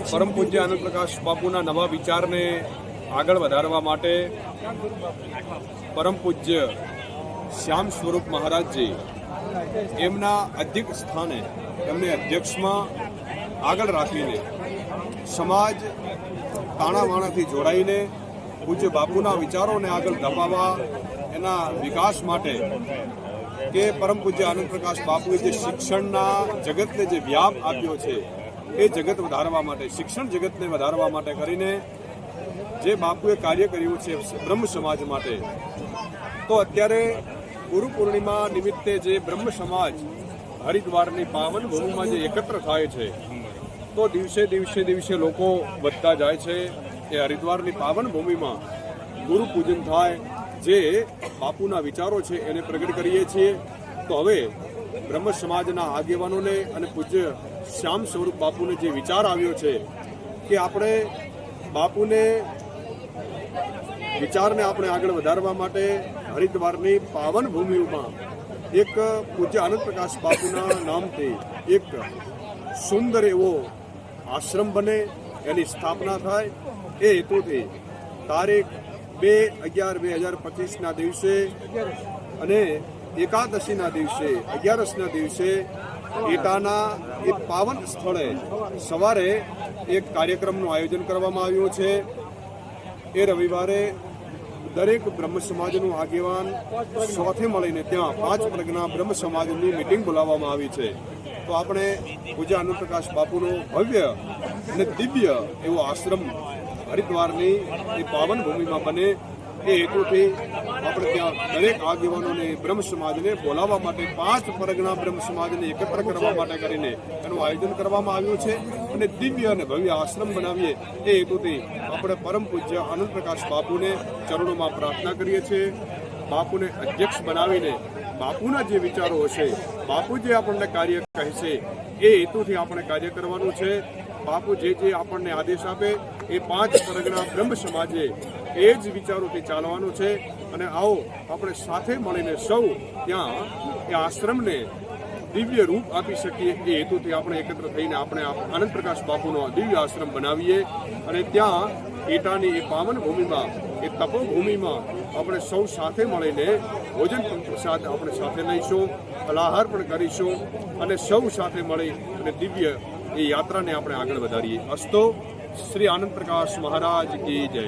પરમ પૂજ્ય આનંદ પ્રકાશ બાપુના નવા વિચારને આગળ વધારવા માટે પરમ પૂજ્ય શ્યામ સ્વરૂપ મહારાજજી એમના અધ્યક્ષ સ્થાને એમને અધ્યક્ષમાં આગળ રાખીને સમાજ તાણાવાણાથી જોડાઈને પૂજ્ય બાપુના વિચારોને આગળ ધપાવવા એના વિકાસ માટે કે પરમ પૂજ્ય આનંદ પ્રકાશ બાપુએ જે શિક્ષણના જગતને જે વ્યાપ આપ્યો છે એ જગત વધારવા માટે, શિક્ષણ જગતને વધારવા માટે કરીને જે બાપુએ કાર્ય કર્યું છે બ્રહ્મ સમાજ માટે, તો અત્યારે ગુરુ પૂર્ણિમા નિમિત્તે જે બ્રહ્મ સમાજ હરિદ્વારની પાવન ભૂમિમાં જે એકત્ર થાય છે, તો દિવસે દિવસે દિવસે લોકો વધતા જાય છે. એ હરિદ્વારની પાવન ભૂમિમાં ગુરુ પૂજન થાય, જે બાપુના વિચારો છે એને પ્રગટ કરીએ છીએ. તો હવે બ્રહ્મ સમાજના આગેવાનોને અને પૂજ્ય શ્યામ સ્વરૂપ બાપુને જે વિચાર આવ્યો છે કે આપણે બાપુને વિચારને આપણે આગળ વધારવા માટે હરિદ્વારની પાવન ભૂમિમાં એક પૂજ્ય આનંદ પ્રકાશ બાપુના નામથી એક સુંદર એવો આશ્રમ બને, એની સ્થાપના થાય. એ હેતુથી તારીખ બે અગિયાર બે હજાર પચીસના દિવસે અને એકાદશીના દિવસે, અગિયારસના દિવસે એટાના એ પાવન સ્થળે સવારે એક કાર્યક્રમનું આયોજન કરવામાં આવ્યું છે. એ રવિવારે દરેક બ્રહ્મ સમાજનું આગેવાન સાથે મળીને ત્યાં પાંચ પ્રજ્ઞા બ્રહ્મ સમાજની મિટિંગ બોલાવવામાં આવી છે. તો આપણે પૂજા અનુપ્રકાશ બાપુનો ભવ્ય અને દિવ્ય એવો આશ્રમ હરિદ્વારની એ પાવન ભૂમિમાં બને એ હેતુથી આપણે ત્યાં દરેક આગેવાનોને બ્રહ્મ સમાજને બોલાવવા માટે પાંચ પરગણા બ્રહ્મ સમાજને એકત્ર કરવા માટે કરીને એનું આયોજન કરવામાં આવ્યું છે અને દિવ્ય અને ભવ્ય આશ્રમ બનાવીએ એ હેતુથી આપણે પરમ પૂજ્ય આનંદ પ્રકાશ બાપુને ચરણોમાં પ્રાર્થના કરીએ છીએ. બાપુને અધ્યક્ષ બનાવીને બાપુના જે વિચારો હશે, બાપુ જે આપણને કાર્ય કહેશે, એ હેતુથી આપણે કાર્ય કરવાનું છે. બાપુ જે જે આપણને આદેશ આપે, એ પાંચ પરગણા બ્રહ્મ સમાજે એ જ વિચારોથી ચાલવાનું છે. અને આવો, આપણે સાથે મળીને સૌ ત્યાં એ આશ્રમને દિવ્ય રૂપ આપી શકીએ. એ હેતુથી આપણે એકત્ર થઈને આપણે આનંદ પ્રકાશ બાપુનો દિવ્ય આશ્રમ બનાવીએ. અને ત્યાં એટાની એ પાવન ભૂમિમાં, એ તપોભૂમિમાં આપણે સૌ સાથે મળીને ભોજન પ્રસાદ આપણે સાથે લઈશું, ફલાહાર પણ કરીશું અને સૌ સાથે મળી અને દિવ્ય એ યાત્રાને આપણે આગળ વધારીએ. અસ્તો શ્રી આનંદ પ્રકાશ મહારાજ કી જય